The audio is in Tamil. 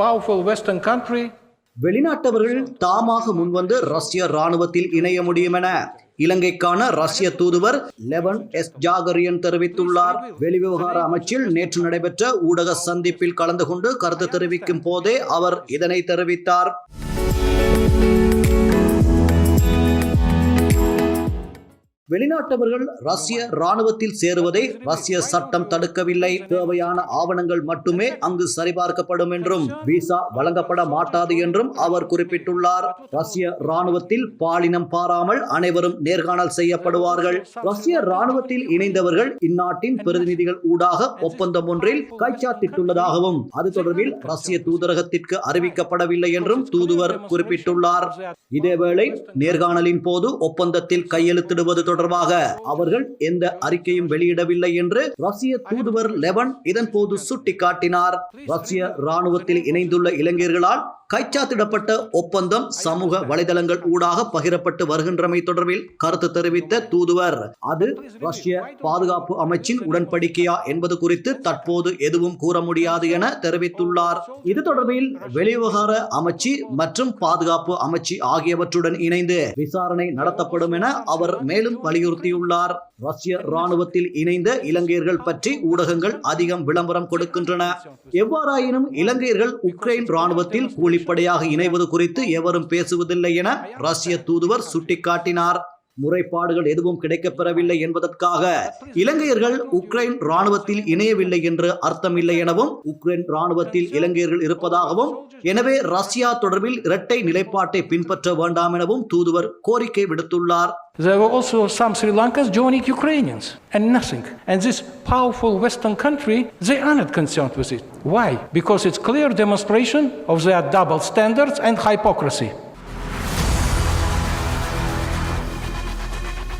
powerful Western country. வெளிநாட்டவர்கள் தாமாக முன்வந்து ரஷ்ய ராணுவத்தில் இணைய முடியும் என இலங்கைக்கான ரஷ்ய தூதுவர் லெவன் எஸ் ஜாகரியன் தெரிவித்துள்ளார். வெளிவிவகார அமைச்சில் நேற்று நடைபெற்ற ஊடக சந்திப்பில் கலந்து கொண்டு கருத்து தெரிவிக்கும் போதே அவர் இதனை தெரிவித்தார். வெளிநாட்டவர்கள் ரஷ்ய ராணுவத்தில் சேருவதை ரஷ்ய சட்டம் தடுக்கவில்லை. தேவையான ஆவணங்கள் மட்டுமே அங்கு சரிபார்க்கப்படும் என்றும் விசா வழங்கப்பட மாட்டாது என்றும் அவர் குறிப்பிட்டுள்ளார். ரஷ்ய ராணுவத்தில் பாலினம் பாராமல் அனைவரும் நேர்காணல் செய்யப்படுவார்கள். ரஷ்ய ராணுவத்தில் இணைந்தவர்கள் இந்நாட்டின் பிரதிநிதிகள் ஊடாக ஒப்பந்தம் ஒன்றில் கைச்சாத்திட்டுள்ளதாகவும் அது தொடர்பில் ரஷ்ய தூதரகத்திற்கு அறிவிக்கப்படவில்லை என்றும் தூதுவர் குறிப்பிட்டுள்ளார். இதேவேளை நேர்காணலின் போது ஒப்பந்தத்தில் கையெழுத்திடுவது தொடர்பாக அவர்கள் எந்த அறிக்கையும் வெளியிடவில்லை என்று ரஷ்ய தூதுவர் லெவன் இதன் போது சுட்டிக்காட்டினார். ரஷ்ய ராணுவத்தில் இணைந்துள்ள இளைஞர்களால் கைச்சாத்திடப்பட்ட ஒப்பந்தம் சமூக வலைதளங்கள் ஊடாக பகிரப்பட்டு வருகின்றமை தொடர்பில் கருத்து தெரிவித்த தூதுவர். அது ரஷ்ய பாதுகாப்பு அமைச்சின் உடன்படிக்கையா என்பது குறித்து தற்போது எதுவும் கூற முடியாது என தெரிவித்துள்ளார். இது தொடர்பில் வெளிவிவகார அமைச்சு மற்றும் பாதுகாப்பு அமைச்சு ஆகியவற்றுடன் இணைந்து விசாரணை நடத்தப்படும் என அவர் மேலும் வலியுறுத்தியுள்ளார். ரஷ்ய ராணுவத்தில் இணைந்த இலங்கையர்கள் பற்றி ஊடகங்கள் அதிகம் விளம்பரம் கொடுக்கின்றன. எவ்வாறாயினும் இலங்கையர்கள் உக்ரைன் ராணுவத்தில் கூலி வெளிப்படையாக இணைவது குறித்து எவரும் பேசுவதில்லை என ரஷ்ய தூதுவர் சுட்டிக்காட்டினார். முறைப்பாடுகள் எதுவும் கிடைக்கப்பெறவில்லை என்பதற்காக இலங்கையர்கள் உக்ரைன் ராணுவத்தில் இணையவில்லை என்று அர்த்தமில்லை எனவும் உக்ரைன் ராணுவத்தில் இலங்கையர்கள் இருப்பதாகவும் எனவே ரஷ்யா தொடர்பில் இரட்டை நிலைப்பாட்டை பின்பற்ற வேண்டாம் எனவும் தூதுவர் கோரிக்கை விடுத்துள்ளார் There were also some Sri Lankans joining Ukrainians and nothing. And this powerful Western country, they are not concerned with it. Why? Because it's clear demonstration of their double standards and hypocrisy.